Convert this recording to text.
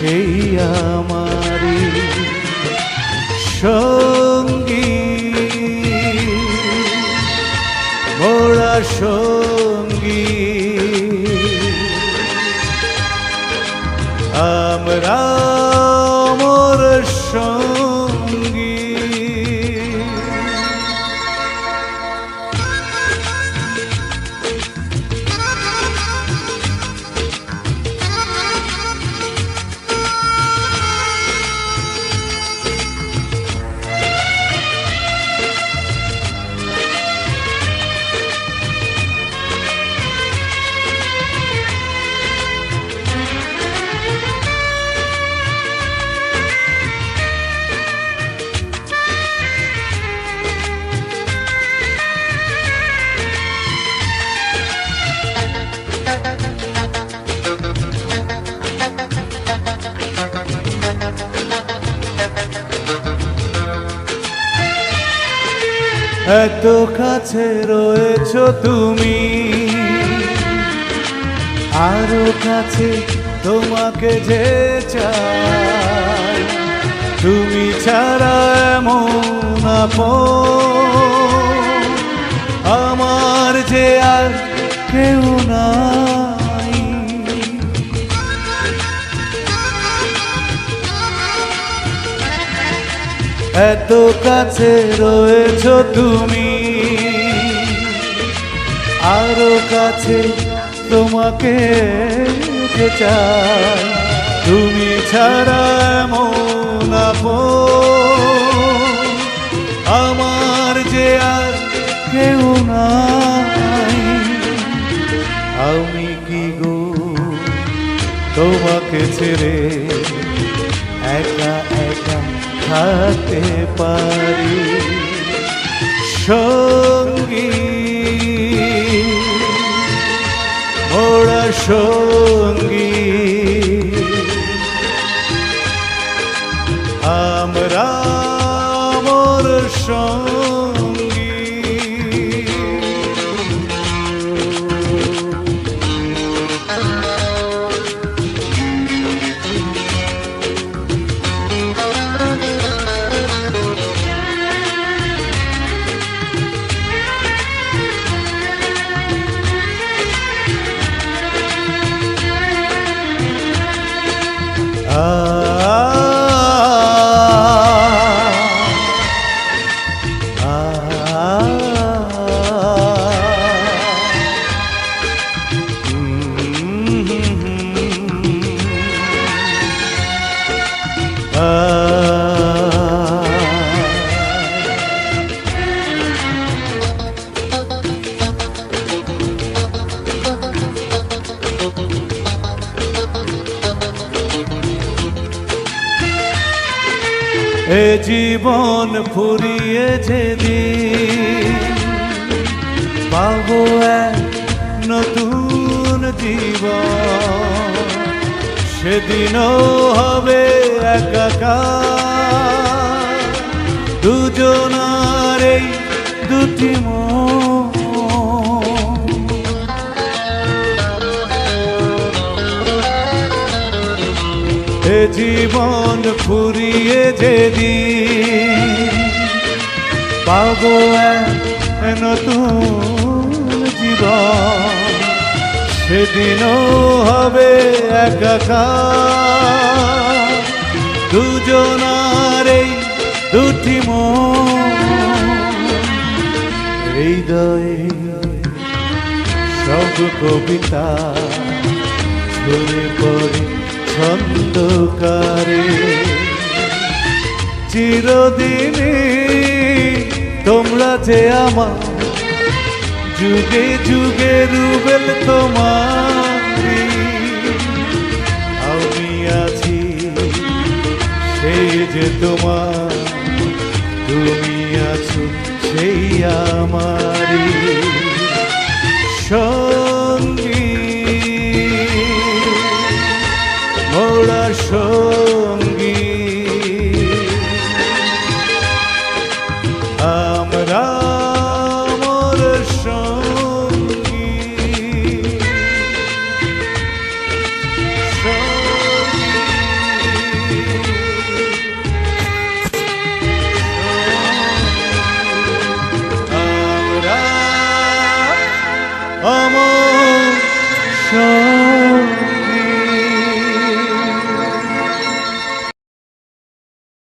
সেই আমারি সঙ্গী। মোরা সঙ্গী। আমরা মোর সঙ্গী। এত কাছে রয়েছ তুমি। আরও কাছে তোমাকে যে চাই, তুমি ছাড়া এমন আমার যে আর কেউ নাই। এত কাছে রয়েছ তুমি। আরও কাছে তোমাকে চাই। তুমি ছাড়া এমন আমার যে আর কেউ নাই। আমি কি গো তোমাকে ছেড়ে থাকতে পারি। সঙ্গী। মোরা সঙ্গী। আমরা মোর সঙ্গী। এ জীবন ফুরিয়ে যেদিন পাবো এক নতুন জীবন। সেদিনও হবে একাকার। দুজনার এই দুটি মন জীবন ফুরিয়ে যেদিন পাবো নতুন জীবন। সেদিনও হবে একাকার। দুজনার এই দুটি হৃদয়ে সব কবিতা ঝরে পড়ে। ছন্দকারে। চিরদিনে তোমরা যে আমার, যুগে যুগে রুবেল তোমারি আমি আছি যে তোমার, তুমি আছো সেই আমারই। সঙ্গী। আমরা মোর সঙ্গী। আমরা অমর